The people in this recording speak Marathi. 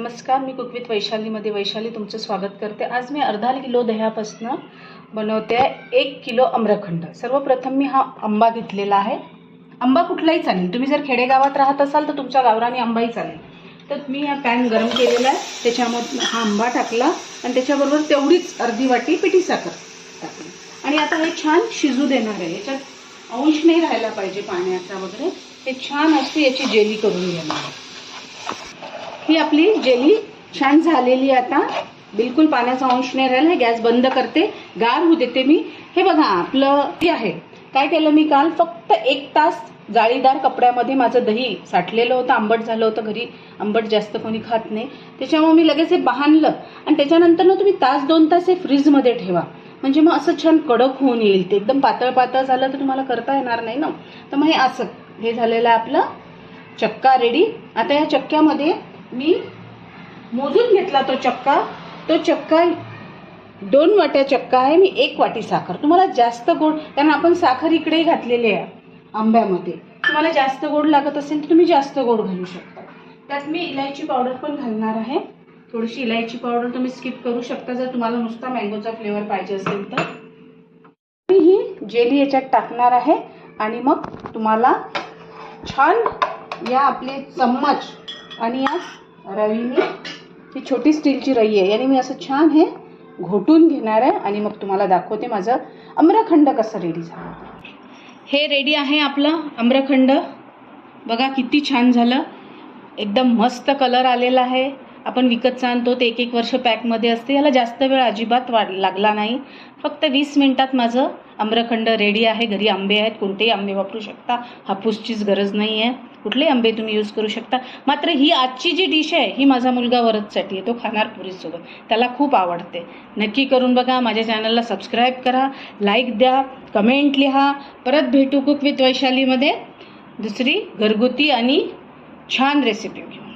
नमस्कार मी कुकवित वैशालीमध्ये वैशाली तुमचं स्वागत करते. आज मी अर्धा किलो दह्यापासनं बनवते आहे एक किलो आम्रखंड. सर्वप्रथम मी हा आंबा घेतलेला आहे. आंबा कुठलाही चालेल. तुम्ही जर खेडेगावात राहत असाल तर तुमच्या गावराने आंबाही चालेल. तर मी हा पॅन गरम केलेला आहे. त्याच्यामध्ये हा आंबा टाकला आणि त्याच्याबरोबर तेवढीच अर्धी वाटी पिठी साखर टाकली. आणि आता हे छान शिजू देणार आहे. याच्यात अंश नाही राहायला पाहिजे पाण्याचा वगैरे. हे छान अशी याची जेली करून घेणार आहे. ही आपली जेली छान झालेली आहे आता. बिलकुल पाण्याचा अंश नाही राहिला हे गॅस बंद करते. गार होऊ देते मी. हे बघा आपलं हे आहे. काय केलं मी काल? फक्त एक तास जाळीदार कपड्यामध्ये माझं दही साठलेलं होतं आंबट झालं होतं घरी. आंबट जास्त कोणी खात नाही. त्याच्यामुळे मी लगेच हे बहानलं आणि त्याच्यानंतर ना तुम्ही तास दोन तास हे फ्रीजमध्ये ठेवा. म्हणजे मग असं छान कडक होऊन येईल ते. एकदम पातळ पातळ झालं तर तुम्हाला करता येणार नाही ना? तर मग हे असं. हे झालेलं आहे आपलं चक्का रेडी. आता या चक्क्यामध्ये मी मोजून घेतला तो चक्का. तो चक्का दोन वाट्या चक्का आहे मी एक वाटी साखर. तुम्हाला जास्त गोड कारण आपण साखर इकडे घातलेली आहे आंब्यामध्ये. तुम्हाला जास्त गोड लागत असेल तर तुम्ही जास्त गोड घालू शकता. त्यात मी इलायची पावडर पण घालणार आहे. थोडीशी इलायची पावडर तुम्ही स्किप करू शकता जर तुम्हाला नुसता मँगोचा फ्लेवर पाहिजे असेल तर. मी ही जेली याच्यात टाकणार आहे आणि मग तुम्हाला छान या आपले चम्मच आणि या रवीने ही छोटी स्टीलची रई आहे. याने मी असं छान हे घोटून घेणार आहे आणि मग तुम्हाला दाखवते माझं आम्रखंड कसं रेडी झालं. हे रेडी आहे आपलं आम्रखंड. बघा किती छान झालं. एकदम मस्त कलर आलेला आहे. आपण विकतचा आणतो ते एक एक वर्ष पॅकमध्ये असते. याला जास्त वेळ अजिबात वाढ लागला नाही. फक्त वीस मिनटात माझं आम्रखंड रेडी आहे. घरी आंबे आहेत. कोणतेही आंबे वापरू शकता. हापूसचीच गरज नाही आहे कुठलेही आंबे तुम्ही यूज करू शकता. मात्र ही आजची जी डिश आहे ही माझा मुलगा वरदसाठी आहे. तो खाणार पुरीसोबत. त्याला खूप आवडते. नक्की करून बघा. माझ्या चॅनलला सबस्क्राईब करा. लाईक द्या. कमेंट लिहा. परत भेटू कुक विथ वैशालीमध्ये दुसरी घरगुती आणि छान रेसिपी घेऊन.